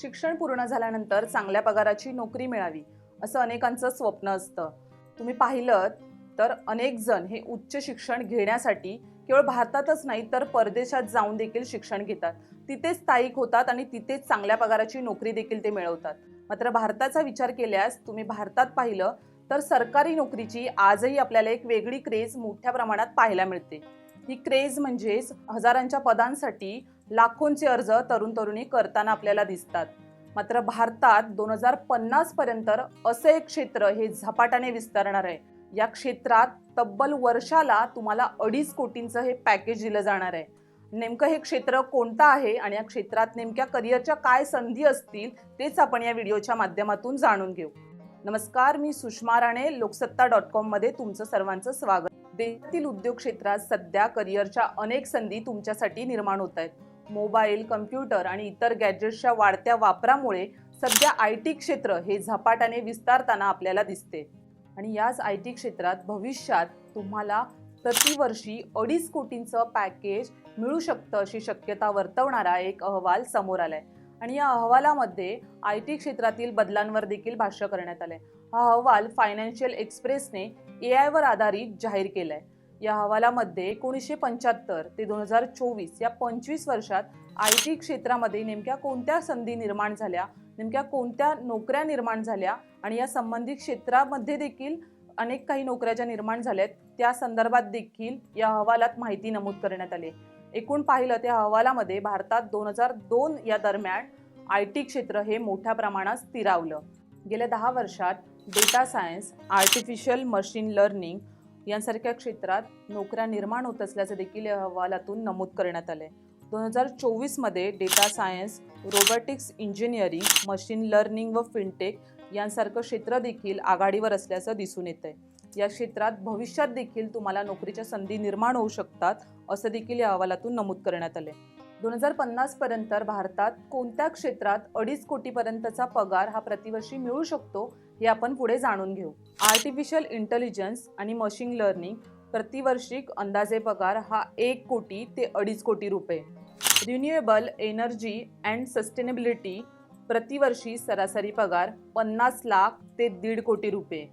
शिक्षण पूर्ण झाल्यानंतर चांगल्या पगाराची नोकरी मिळावी असं अनेकांचं स्वप्न असतं. तुम्ही पाहिलं तर अनेक जण हे उच्च शिक्षण घेण्यासाठी केवळ भारतातच नाही तर परदेशात जाऊन देखील शिक्षण घेतात. तिथेच स्थायिक होतात आणि तिथेच चांगल्या पगाराची नोकरी देखील ते मिळवतात. मात्र भारताचा विचार केल्यास तुम्ही भारतात पाहिलं तर सरकारी नोकरीची आजही आपल्याला एक वेगळी क्रेज मोठ्या प्रमाणात पाहायला मिळते. ही क्रेज म्हणजेच हजारांच्या पदांसाठी लाखोंचे अर्ज तरुण तरुणी करताना आपल्याला दिसतात. मात्र भारतात दोन हजार पन्नास पर्यंत असं एक क्षेत्र हे झपाट्याने विस्तारणार आहे. या क्षेत्रात तब्बल वर्षाला तुम्हाला अडीच कोटींचं हे पॅकेज दिलं जाणार आहे. नेमकं हे क्षेत्र कोणतं आहे आणि या क्षेत्रात नेमक्या करिअरच्या काय संधी असतील तेच आपण या व्हिडिओच्या माध्यमातून जाणून घेऊ. नमस्कार मी सुषमा राणे लोकसत्ता डॉट कॉममध्ये तुमचं सर्वांचं स्वागत. देशातील उद्योग क्षेत्रात सध्या करिअरच्या अनेक संधी तुमच्यासाठी निर्माण होत आहेत. मोबाईल कम्प्युटर आणि इतर गॅजेट्सच्या वाढत्या वापरामुळे सध्या आय टी क्षेत्र हे झपाट्याने विस्तारताना आपल्याला दिसते. आणि याच आय टी क्षेत्रात भविष्यात तुम्हाला प्रतिवर्षी अडीच कोटींचं पॅकेज मिळू शकतं अशी शक्यता वर्तवणारा एक अहवाल समोर आलाय. आणि या अहवालामध्ये आय टी क्षेत्रातील बदलांवर देखील भाष्य करण्यात आलंय. हा अहवाल फायनान्शियल एक्सप्रेसने ए आयवर आधारित जाहीर केलाय. या अहवालामध्ये एकोणीसशे पंच्याहत्तर ते दोन हजार चोवीस या पंचवीस वर्षात आय टी क्षेत्रामध्ये नेमक्या कोणत्या संधी निर्माण झाल्या नेमक्या कोणत्या नोकऱ्या निर्माण झाल्या आणि या संबंधित क्षेत्रामध्ये देखील अनेक काही नोकऱ्या ज्या निर्माण झाल्यात त्या संदर्भात देखील या अहवालात माहिती नमूद करण्यात आली एकूण पाहिलं त्या अहवालामध्ये भारतात दोन हजार दोन या दरम्यान आय टी क्षेत्र हे मोठ्या प्रमाणात स्थिरावलं. गेल्या दहा वर्षात data science artificial machine learning यांसारख्या क्षेत्रात नोकऱ्या निर्माण होत असल्याचं देखील या अहवालातून नमूद करण्यात आलं आहे दोन हजार चोवीसमध्ये data science robotics engineering machine learning व फिनटेक यांसारखं क्षेत्र देखील आघाडीवर असल्याचं दिसून येत आहे या क्षेत्रात भविष्यात देखील तुम्हाला नोकरीच्या संधी निर्माण होऊ शकतात असं देखील या अहवालातून नमूद करण्यात आले दोन हजार पन्नासपर्यंत भारतात कोणत्या क्षेत्रात अडीच कोटीपर्यंतचा पगार हा प्रतिवर्षी मिळू शकतो हे आपण पुढे जाणून घेऊ. आर्टिफिशियल इंटेलिजन्स आणि मशीन लर्निंग प्रतिवर्षिक अंदाजे पगार हा एक कोटी ते अडीच कोटी रुपये. रिन्युएबल एनर्जी अँड सस्टेनेबिलिटी प्रतिवर्षी सरासरी पगार पन्नास लाख ते दीड कोटी रुपये.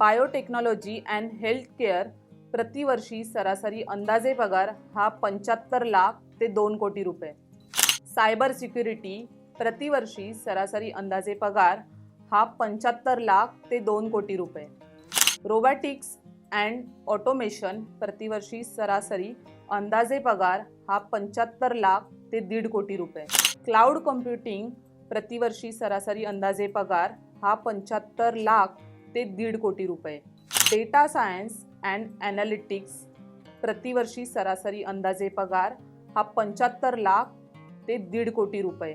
बायोटेक्नॉलॉजी अँड हेल्थ केअर प्रतिवर्षी सरासरी अंदाजे पगार हा पंच्याहत्तर लाख ते दोन कोटी रुपये. सायबर सिक्युरिटी प्रतिवर्षी सरासरी अंदाजे पगार हा पंच्याहत्तर लाख ते दोन कोटी रुपये. रोबॅटिक्स अँड ऑटोमेशन प्रतिवर्षी सरासरी अंदाजे पगार हा पंच्याहत्तर लाख ते दीड कोटी रुपये. क्लाउड कम्प्युटिंग प्रतिवर्षी सरासरी अंदाजे पगार हा पंच्याहत्तर लाख ते दीड कोटी रुपये. डेटा सायन्स अँड ॲनालिटिक्स प्रतिवर्षी सरासरी अंदाजे पगार हा पंच्याहत्तर लाख ते दीड कोटी रुपये.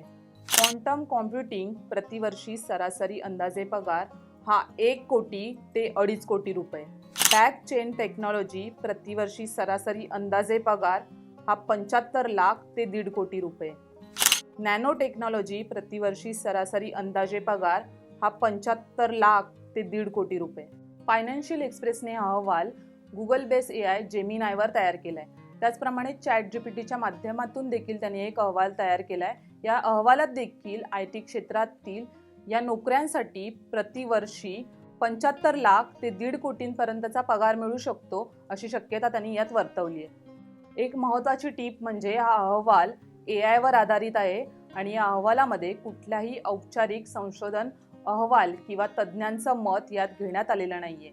क्वांटम कॉम्प्युटिंग प्रतिवर्षी सरासरी अंदाजे पगार हा एक कोटी ते अडीच कोटी रुपये. बॅक चेन टेक्नॉलॉजी प्रतिवर्षी सरासरी अंदाजे पगार हा पंच्याहत्तर लाख ते दीड कोटी रुपये. नॅनो टेक्नॉलॉजी प्रतिवर्षी सरासरी अंदाजे पगार हा पंच्याहत्तर लाख ते दीड कोटी रुपये. फायनान्शियल एक्सप्रेसने हा अहवाल गुगल बेस ए आय जेमिनायवर तयार केला आहे त्याचप्रमाणे चॅट जी पी माध्यमातून देखील त्यांनी एक अहवाल तयार केला आहे या अहवालात देखील आय टी क्षेत्रातील या नोकऱ्यांसाठी प्रतिवर्षी पंच्याहत्तर लाख ते दीड कोटींपर्यंतचा पगार मिळू शकतो अशी शक्यता त्यांनी यात वर्तवली आहे. एक महत्त्वाची टीप म्हणजे हा अहवाल ए आयवर आधारित आहे आणि या अहवालामध्ये कुठल्याही औपचारिक संशोधन अहवाल किंवा तज्ज्ञांचं मत यात घेण्यात आलेलं नाही आहे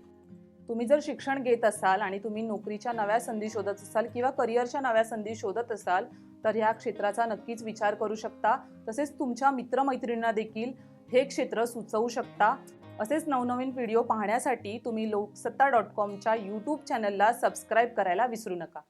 तुम्ही जर शिक्षण घेत असाल आणि तुम्ही नोकरीच्या नव्या संधी शोधत असाल किंवा करिअरच्या नव्या संधी शोधत असाल तर ह्या क्षेत्राचा नक्कीच विचार करू शकता. तसेच तुमच्या मित्रमैत्रिणींना देखील हे क्षेत्र सुचवू शकता. असेच नवनवीन व्हिडिओ पाहण्यासाठी तुम्ही लोकसत्ता डॉट कॉमच्या यूट्यूब चॅनलला सबस्क्राईब करायला विसरू नका.